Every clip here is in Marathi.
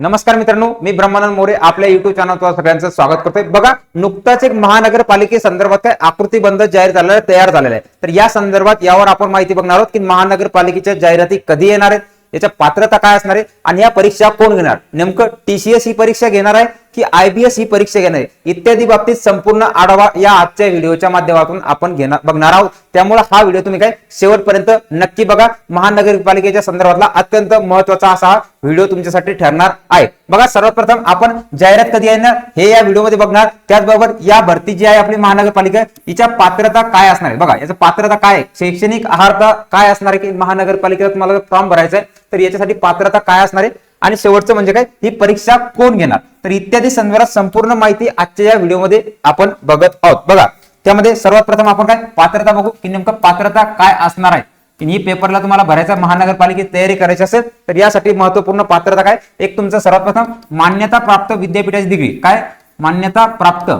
नमस्कार मित्रांनो मी ब्रह्मानंद मोरे आपल्या युट्यूब चॅनलवर सगळ्यांचं स्वागत करतोय. बघा नुकताच एक महानगरपालिकेसंदर्भात काय आकृतीबंध जाहीर झालेला आहे, तयार झालेला आहे तर या संदर्भात यावर आपण माहिती बघणार आहोत की महानगरपालिकेच्या जाहिराती कधी येणार आहेत याच्या पात्रता काय असणार आहे आणि या परीक्षा कोण घेणार? नेमकं टीसीएस ही परीक्षा घेणार आहे की आयबीएस ही परीक्षा घेणार आहे. इत्यादी बाबतीत संपूर्ण आढावा या आजच्या व्हिडिओच्या माध्यमातून आपण घेणार बघणार आहोत. त्यामुळे हा व्हिडिओ तुम्ही काय शेवटपर्यंत नक्की बघा. महानगरपालिकेच्या संदर्भातला अत्यंत महत्त्वाचा असा हा व्हिडिओ तुमच्यासाठी ठरणार आहे. बघा सर्वात प्रथम आपण जाहिरात कधी येणार हे या व्हिडिओमध्ये बघणार. त्याचबरोबर या भरती जी आहे आपली महानगरपालिका हिच्या पात्रता काय असणार आहे? बघा याचं पात्रता काय शैक्षणिक आहारता काय असणार आहे की महानगरपालिकेला तुम्हाला फॉर्म भरायचा आहे तर याच्यासाठी पात्रता काय असणार आहे? आणि शेवटचं म्हणजे काय? ही परीक्षा कोण घेणार? तर इत्यादी संदर्भात संपूर्ण माहिती आजच्या या व्हिडिओमध्ये आपण बघत आहोत. बघा त्यामध्ये सर्वात प्रथम आपण काय? पात्रता बघू. की नेमकं पात्रता काय असणार आहे? ही पेपरला तुम्हाला भरायचा महानगरपालिकेत तयारी करायची असेल तर यासाठी महत्त्वपूर्ण पात्रता काय? एक तुमचं सर्वात प्रथम मान्यता प्राप्त विद्यापीठाची डिग्री काय? मान्यता प्राप्त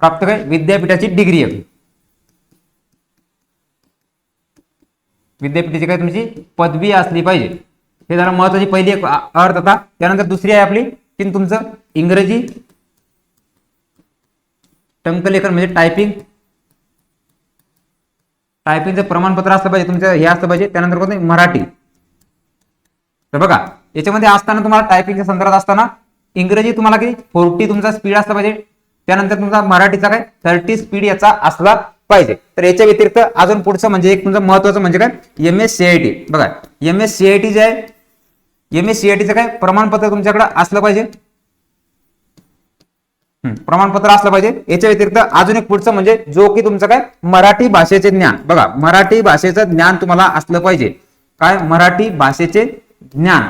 प्राप्त काय? विद्यापीठाची डिग्री आहे. विद्यापीठाची काय तुमची? पदवी असली पाहिजे. हे जरा महत्वाची पहिली एक अर्थ आता. त्यानंतर दुसरी आहे आपली की तुमचं. इंग्रजी. टंकलेखन म्हणजे टायपिंग टायपिंगचं प्रमाणपत्र असलं पाहिजे तुमचं हे असलं पाहिजे. त्यानंतर कोणतं? मराठी. तर बघा याच्यामध्ये असताना तुम्हाला टायपिंगच्या संदर्भात असताना इंग्रजी तुम्हाला किती? फोर्टी तुमचा स्पीड असला पाहिजे. त्यानंतर तुमचा मराठीचा काय? थर्टी स्पीड याचा असला पाहिजे. तर याच्या व्यतिरिक्त अजून पुढचं म्हणजे एक तुमचं महत्वाचं म्हणजे काय? एम एस सीआयटी बघा एम एस सीआयटी जे आहे एम एस सीआयटीचं काय? प्रमाणपत्र तुमच्याकडे असलं पाहिजे? प्रमाणपत्र असलं पाहिजे. याच्या व्यतिरिक्त अजून एक पुढचं म्हणजे जो की तुमचं काय? मराठी भाषेचे ज्ञान. बघा मराठी भाषेचं ज्ञान तुम्हाला असलं पाहिजे. काय? मराठी भाषेचे ज्ञान.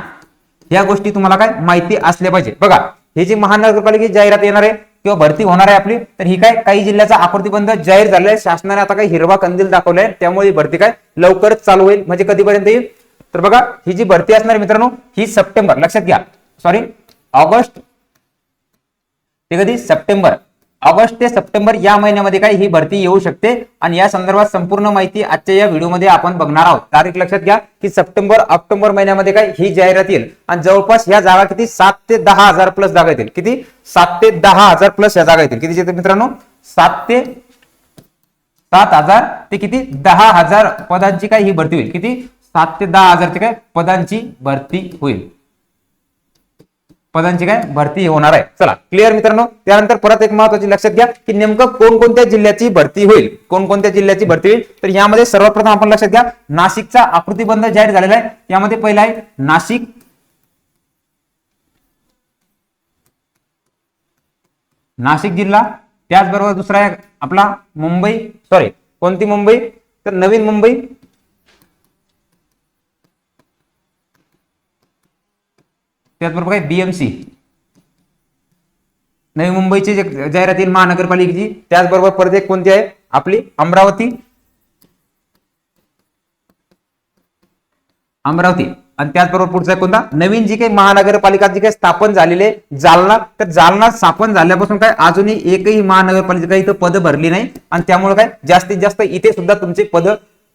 या गोष्टी तुम्हाला काय? माहिती असल्या पाहिजे. बघा हे जी महानगरपालिकेची जाहिरात येणार आहे किंवा भरती होणार आहे आपली तर ही काय? काही जिल्ह्याचा आकृतीबंध जाहीर झालेला आहे. शासनाने आता काही हिरवा कंदील दाखवलाय. त्यामुळे ही भरती काय? लवकरच चालू होईल. म्हणजे कधीपर्यंत येईल? तर बघा ही जी भरती असणार आहे मित्रांनो ही सप्टेंबर लक्षात घ्या. सॉरी ऑगस्ट ते कधी? सप्टेंबर. ऑगस्ट ते सप्टेंबर या महिन्यामध्ये काय ही भरती येऊ शकते आणि या संदर्भात संपूर्ण माहिती आजच्या या व्हिडिओमध्ये आपण बघणार आहोत. तारीख लक्षात घ्या की सप्टेंबर ऑक्टोबर महिन्यामध्ये काय ही जाहिरात येईल. आणि जवळपास या जागा किती? सात ते दहा हजार प्लस जागा येतील. किती? सात ते दहा हजार प्लस या जागा येतील. किती येतील मित्रांनो? सात ते सात हजार ते किती? दहा हजार पदांची काय ही भरती होईल. किती? सात ते दहा हजारची काय पदांची भरती होईल. पदांची काय भरती होणार आहे. चला क्लिअर मित्रांनो? त्यानंतर परत एक महत्वाची लक्षात घ्या की नेमकं कोणकोणत्या जिल्ह्याची भरती होईल. कोणकोणत्या जिल्ह्याची भरती होईल? तर यामध्ये सर्वप्रथम आपण लक्षात घ्या नाशिकचा आकृतीबंध जाहीर झालेला आहे. यामध्ये पहिला आहे नाशिक नाशिक जिल्हा त्याचबरोबर दुसरा आहे आपला मुंबई सॉरी कोणती मुंबई? तर नवीन मुंबई त्याचबरोबर काय बीएमसी नवी मुंबईची जे जाहिरात येईल महानगरपालिकेची त्याचबरोबर परत एक कोणती आहे? आपली अमरावती. अमरावती. आणि त्याचबरोबर पुढचा कोणता? नवीन जी काही महानगरपालिका जी काही स्थापन झालेले आहे जालना. तर जालना स्थापन झाल्यापासून काय अजूनही एकही महानगरपालिका इथं पद भरली नाही. आणि त्यामुळे काय जास्तीत जास्त इथे सुद्धा तुमचे पद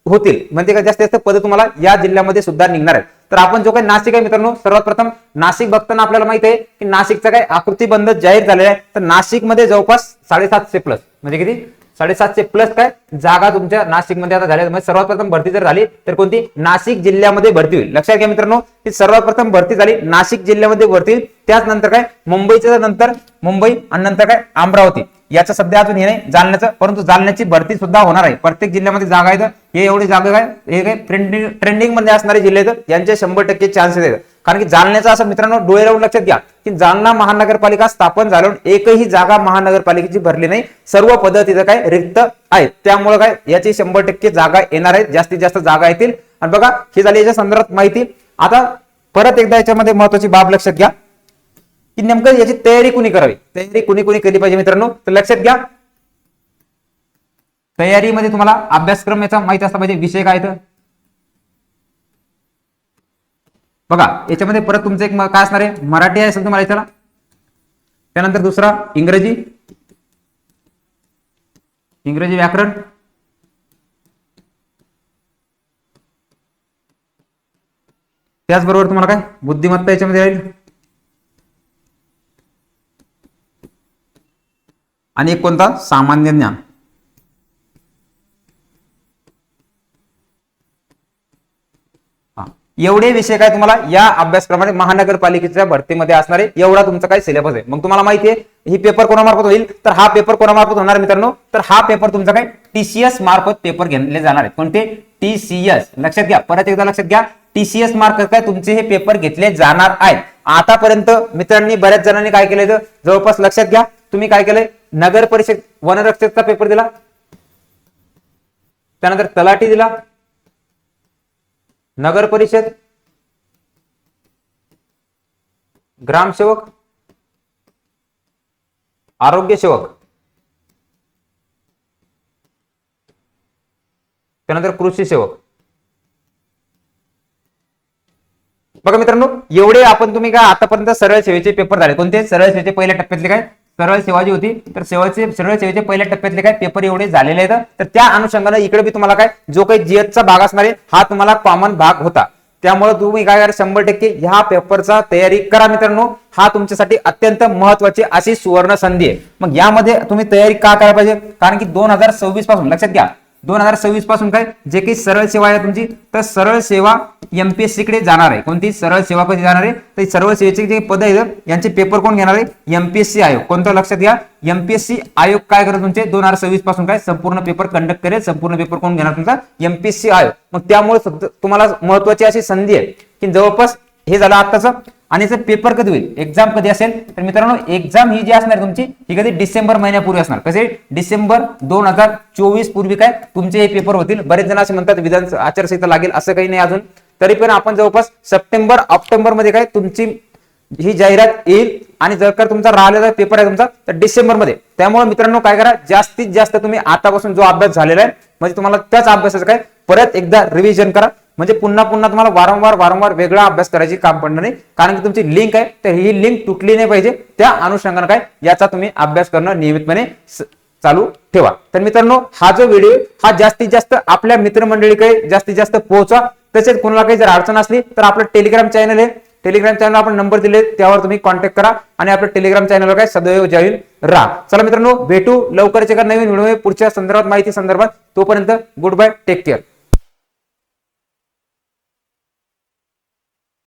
होतील. म्हणजे काय जास्तीत जास्त पद तुम्हाला या जिल्ह्यामध्ये सुद्धा निघणार आहेत. तर आपण जो काही नाशिक आहे मित्रांनो सर्वात प्रथम नाशिक बघताना आपल्याला माहिती आहे की नाशिकचा काय आकृतीबंध जाहीर झालेला आहे. तर नाशिकमध्ये जवळपास साडेसातशे प्लस म्हणजे किती? साडेसातशे प्लस काय जागा तुमच्या नाशिकमध्ये आता झाल्या. म्हणजे सर्वात प्रथम भरती जर झाली तर कोणती? नाशिक जिल्ह्यामध्ये भरती होईल. लक्षात घ्या मित्रांनो ही सर्वात प्रथम भरती झाली नाशिक जिल्ह्यामध्ये भरती होईल. त्याच नंतर काय? मुंबईच्या नंतर मुंबई आणि नंतर काय? अमरावती. याचं सध्या अजून हे नाही जालन्याचं परंतु जालन्याची भरती सुद्धा होणार आहे. प्रत्येक जिल्ह्यामध्ये जागा आहेत हे एवढी जागा काय हे काय ट्रेंडिंग ट्रेंडिंगमध्ये असणारे जिल्हे आहेत यांचे शंभर टक्के चान्सेस आहेत. कारण की जालन्याचं असं मित्रांनो डोळे लावून लक्षात घ्या की जालना महानगरपालिका स्थापन झाल्यावर एकही जागा महानगरपालिकेची भरली नाही. सर्व पद तिथं काय रिक्त आहेत. त्यामुळे काय याची शंभर टक्के जागा येणार आहेत. जास्तीत जास्त जागा येतील. आणि बघा ही झाली याच्या संदर्भात माहिती. आता परत एकदा याच्यामध्ये महत्वाची बाब लक्षात घ्या. की नेमकं याची तयारी कुणी करावी? तयारी कुणी कुणी केली पाहिजे मित्रांनो? तर लक्षात घ्या. तयारीमध्ये तुम्हाला अभ्यासक्रम याचा माहीत असला पाहिजे. विषय काय तर? बघा याच्यामध्ये परत तुमचं एक काय असणार आहे? मराठी आहे असेल तुम्हाला याच्याला त्यानंतर दुसरा इंग्रजी. इंग्रजी व्याकरण. त्याचबरोबर तुम्हाला काय? बुद्धिमत्ता याच्यामध्ये राहील. आणि एक कोणता? सामान्य ज्ञान. एवढे विषय काय तुम्हाला या अभ्यासक्रमाने महानगरपालिकेच्या भरतीमध्ये असणारे एवढा तुमचा काय सिलेबस आहे. मग तुम्हाला माहिती आहे ही पेपर कोणामार्फत होईल? तर हा पेपर कोणामार्फत होणार मित्रांनो? तर हा पेपर तुमचा काय? टीसीएस मार्फत पेपर घेतले जाणार आहेत. कोणते? टीसीएस लक्षात घ्या. परत एकदा लक्षात घ्या. टीसीएस मार्फत काय तुमचे हे पेपर घेतले जाणार आहेत. आतापर्यंत मित्रांनी बऱ्याच जणांनी काय केलंय जवळपास लक्षात घ्या. तुम्ही काय केलंय? नगर परिषद वनरक्षकचा पेपर दिला. त्यानंतर तलाठी दिला. नगर परिषद. ग्रामसेवक. आरोग्य सेवक. त्यानंतर कृषी सेवक. बघा मित्रांनो एवढे आपण तुम्ही काय आतापर्यंत सरळ सेवेचे पेपर झाले. कोणते? सरळ सेवेचे पहिल्या टप्प्यातले काय? सरळ सेवा जी होती. तर सेवाचे सरळ सेवेचे पहिल्या टप्प्यातले काय पेपर एवढे झालेले आहेत. तर त्या अनुषंगाने इकडे बी तुम्हाला काय जो काही जीएसचा भाग असणार आहे हा तुम्हाला कॉमन भाग होता. त्यामुळे तुम्ही काय करा शंभर टक्के ह्या पेपरचा तयारी करा मित्रांनो. हा तुमच्यासाठी अत्यंत महत्वाची अशी सुवर्ण संधी आहे. मग यामध्ये तुम्ही तयारी का करायला पाहिजे? कारण की दोन हजार सव्वीसपासून लक्षात घ्या दोन हजार सव्वीसपासून काय? जे काही सरळ सेवा आहे तुमची तर सरळ सेवा एमपीएससी कडे जाणार आहे. कोणती? सरळ सेवा कधी जाणार आहे. तर सरळ सेवेचे जे पद आहेत यांचे पेपर कोण घेणार आहे? एमपीएससी आयोग. कोणतं? लक्षात घ्या. एमपीएससी आयोग काय करत तुमचे? दोन हजार सव्वीसपासून काय? संपूर्ण पेपर कंडक्ट करेल. संपूर्ण पेपर कोण घेणार तुमचा? एमपीएससी आयोग. मग त्यामुळे तुम्हाला महत्वाची अशी संधी आहे की जवळपास हे झालं आताच आणि याचा पेपर कधी होईल? एक्झाम कधी असेल? तर मित्रांनो एक्झाम ही जी असणार तुमची ही कधी डिसेंबर महिन्यापूर्वी असणार. कसे डिसेंबर दोन हजार चोवीस पूर्वी काय? तुमचे हे पेपर होतील. बरेच जण असे म्हणतात विधान आचारसंहिता लागेल असं काही नाही अजून. तरी पण आपण जवळपास सप्टेंबर ऑक्टोबरमध्ये काय? तुमची ही जाहिरात येईल. आणि जर का तुमचा राहिलेला पेपर आहे तुमचा तर डिसेंबरमध्ये त्यामुळे मित्रांनो काय करा? जास्तीत जास्त तुम्ही आतापासून जो अभ्यास झालेला आहे म्हणजे तुम्हाला त्याच अभ्यासाचं काय? परत एकदा रिव्हिजन करा. म्हणजे पुन्हा पुन्हा तुम्हाला वारंवार वारंवार वेगळा अभ्यास करायची काम पडणार नाही. कारण की तुमची लिंक आहे तर ही लिंक तुटली नाही पाहिजे. त्या अनुषंगाने काय? याचा तुम्ही अभ्यास करणं नियमितपणे चालू ठेवा. तर मित्रांनो हा जो व्हिडिओ हा जास्तीत जास्त आपल्या मित्रमंडळीकडे जास्तीत जास्त पोहोचा. तसेच कोणाला काही जर अडचण असली तर आपलं टेलिग्राम चॅनल आहे. टेलिग्राम चॅनल आपण नंबर दिले त्यावर तुम्ही कॉन्टॅक्ट करा आणि आपल्या टेलिग्राम चॅनलवर काय? सदैव जॉईन राहा चला मित्रांनो भेटू लवकरच एका नवीन व्हिडिओ पुढच्या संदर्भात माहिती संदर्भात. तोपर्यंत गुड बाय टेक केअर